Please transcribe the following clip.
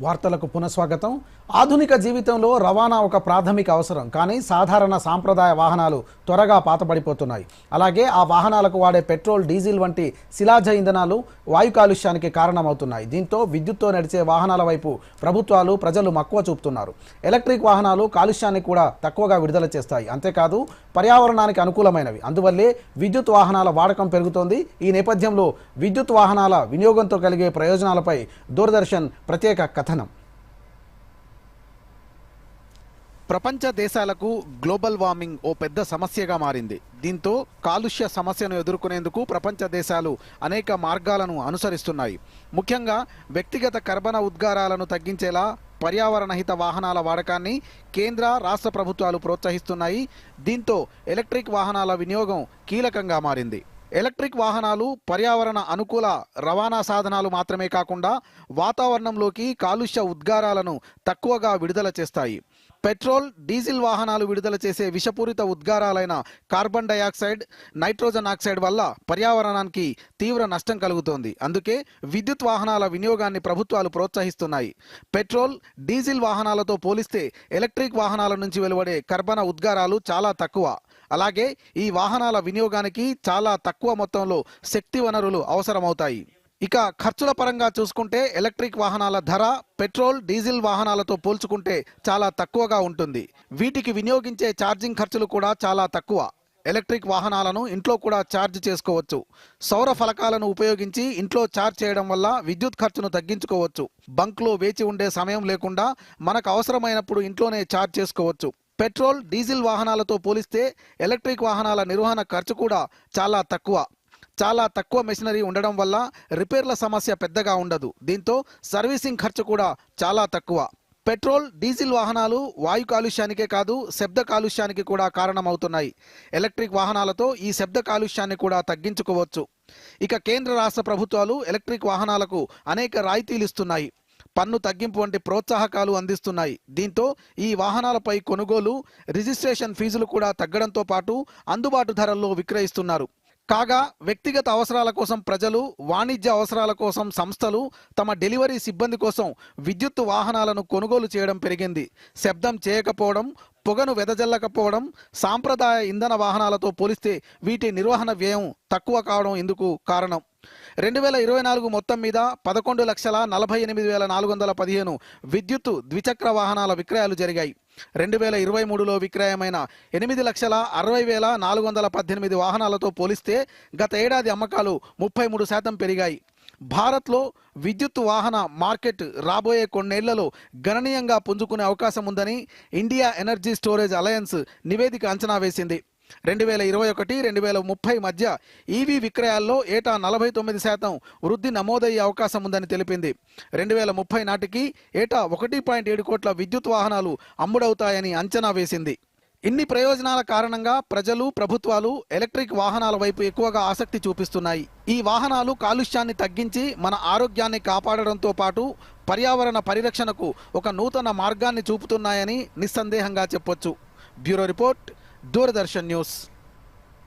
వార్తలకు పునఃస్వాగతం. ఆధునిక జీవితంలో రవాణా ఒక ప్రాథమిక అవసరం. కానీ సాధారణ సాంప్రదాయ వాహనాలు త్వరగా పాతబడిపోతున్నాయి. అలాగే ఆ వాహనాలకు వాడే పెట్రోల్ డీజిల్ వంటి శిలాజ ఇంధనాలు వాయు కాలుష్యానికి కారణమవుతున్నాయి. దీంతో విద్యుత్తో నడిచే వాహనాల వైపు ప్రభుత్వాలు ప్రజలు మక్కువ చూపుతున్నారు. ఎలక్ట్రిక్ వాహనాలు కాలుష్యాన్ని కూడా తక్కువగా విడుదల చేస్తాయి. అంతేకాదు పర్యావరణానికి అనుకూలమైనవి. అందువల్లే విద్యుత్ వాహనాల వాడకం పెరుగుతోంది. ఈ నేపథ్యంలో విద్యుత్ వాహనాల వినియోగంతో కలిగే ప్రయోజనాలపై దూరదర్శన్ ప్రత్యేక కథ కథనం. ప్రపంచ దేశాలకు గ్లోబల్ వార్మింగ్ ఓ పెద్ద సమస్యగా మారింది. దీంతో కాలుష్య సమస్యను ఎదుర్కొనేందుకు ప్రపంచ దేశాలు అనేక మార్గాలను అనుసరిస్తున్నాయి. ముఖ్యంగా వ్యక్తిగత కర్బన ఉద్గారాలను తగ్గించేలా పర్యావరణహిత వాహనాల వాడకాన్ని కేంద్ర రాష్ట్ర ప్రభుత్వాలు ప్రోత్సహిస్తున్నాయి. దీంతో ఎలక్ట్రిక్ వాహనాల వినియోగం కీలకంగా మారింది. ఎలక్ట్రిక్ వాహనాలు పర్యావరణ అనుకూల రవాణా సాధనాలు మాత్రమే కాకుండా వాతావరణంలోకి కాలుష్య ఉద్గారాలను తక్కువగా విడుదల చేస్తాయి. పెట్రోల్ డీజిల్ వాహనాలు విడుదల చేసే విషపూరిత ఉద్గారాలైన కార్బన్ డయాక్సైడ్ నైట్రోజన్ ఆక్సైడ్ వల్ల పర్యావరణానికి తీవ్ర నష్టం కలుగుతోంది. అందుకే విద్యుత్ వాహనాల వినియోగాన్ని ప్రభుత్వాలు ప్రోత్సహిస్తున్నాయి. పెట్రోల్ డీజిల్ వాహనాలతో పోలిస్తే ఎలక్ట్రిక్ వాహనాల నుంచి వెలువడే కర్బన ఉద్గారాలు చాలా తక్కువ. అలాగే ఈ వాహనాల వినియోగానికి చాలా తక్కువ మొత్తంలో శక్తి వనరులు అవసరమవుతాయి. ఇక ఖర్చుల పరంగా చూసుకుంటే ఎలక్ట్రిక్ వాహనాల ధర పెట్రోల్ డీజిల్ వాహనాలతో పోల్చుకుంటే చాలా తక్కువగా ఉంటుంది. వీటికి వినియోగించే ఛార్జింగ్ ఖర్చులు కూడా చాలా తక్కువ. ఎలక్ట్రిక్ వాహనాలను ఇంట్లో కూడా ఛార్జ్ చేసుకోవచ్చు. సౌర ఫలకాలను ఉపయోగించి ఇంట్లో ఛార్జ్ చేయడం వల్ల విద్యుత్ ఖర్చును తగ్గించుకోవచ్చు. బంక్లో వేచి ఉండే సమయం లేకుండా మనకు అవసరమైనప్పుడు ఇంట్లోనే ఛార్జ్ చేసుకోవచ్చు. పెట్రోల్ డీజిల్ వాహనాలతో పోలిస్తే ఎలక్ట్రిక్ వాహనాల నిర్వహణ ఖర్చు కూడా చాలా తక్కువ. చాలా తక్కువ మెషినరీ ఉండడం వల్ల రిపేర్ల సమస్య పెద్దగా ఉండదు. దీంతో సర్వీసింగ్ ఖర్చు కూడా చాలా తక్కువ. పెట్రోల్ డీజిల్ వాహనాలు వాయు కాలుష్యానికే కాదు శబ్ద కాలుష్యానికి కూడా కారణమవుతున్నాయి. ఎలక్ట్రిక్ వాహనాలతో ఈ శబ్ద కాలుష్యాన్ని కూడా తగ్గించుకోవచ్చు. ఇక కేంద్ర రాష్ట్ర ప్రభుత్వాలు ఎలక్ట్రిక్ వాహనాలకు అనేక రాయితీలు ఇస్తున్నాయి. పన్ను తగ్గింపు వంటి ప్రోత్సాహకాలు అందిస్తున్నాయి. దీంతో ఈ వాహనాలపై కొనుగోలు రిజిస్ట్రేషన్ ఫీజులు కూడా తగ్గడంతో పాటు అందుబాటు ధరల్లో విక్రయిస్తున్నారు. కాగా వ్యక్తిగత అవసరాల కోసం ప్రజలు వాణిజ్య అవసరాల కోసం సంస్థలు తమ డెలివరీ సిబ్బంది కోసం విద్యుత్ వాహనాలను కొనుగోలు చేయడం పెరిగింది. శబ్దం చేయకపోవడం పొగను వెదజల్లకపోవడం సాంప్రదాయ ఇంధన వాహనాలతో పోలిస్తే వీటి నిర్వహణ వ్యయం తక్కువ కావడం ఇందుకు కారణం. రెండు వేల ఇరవై నాలుగు మొత్తం మీద పదకొండు లక్షల నలభై ఎనిమిది వేల నాలుగు వందల పదిహేను విద్యుత్ ద్విచక్ర వాహనాల విక్రయాలు జరిగాయి. రెండు వేల ఇరవై మూడులో విక్రయమైన ఎనిమిది లక్షల అరవై వేల నాలుగు వందల పద్దెనిమిది వాహనాలతో పోలిస్తే గత ఏడాది అమ్మకాలు ముప్పై మూడు శాతం పెరిగాయి. భారత్లో విద్యుత్ వాహన మార్కెట్ రాబోయే కొన్నేళ్ళలో గణనీయంగా పుంజుకునే అవకాశం ఉందని ఇండియా ఎనర్జీ స్టోరేజ్ అలయన్స్ నివేదిక అంచనా వేసింది. రెండు వేల ఇరవై ఒకటి రెండు వేల ముప్పై మధ్య ఈవీ విక్రయాల్లో ఏటా నలభై తొమ్మిది శాతం వృద్ధి నమోదయ్యే అవకాశం ఉందని తెలిపింది. రెండు వేల ముప్పై నాటికి ఏటా ఒకటి పాయింట్ ఏడు కోట్ల విద్యుత్ వాహనాలు అమ్ముడవుతాయని అంచనా వేసింది. ఇన్ని ప్రయోజనాల కారణంగా ప్రజలు ప్రభుత్వాలు ఎలక్ట్రిక్ వాహనాల వైపు ఎక్కువగా ఆసక్తి చూపిస్తున్నాయి. ఈ వాహనాలు కాలుష్యాన్ని తగ్గించి మన ఆరోగ్యాన్ని కాపాడడంతో పాటు పర్యావరణ పరిరక్షణకు ఒక నూతన మార్గాన్ని చూపుతున్నాయని నిస్సందేహంగా చెప్పొచ్చు. Bureau report Doordarshan news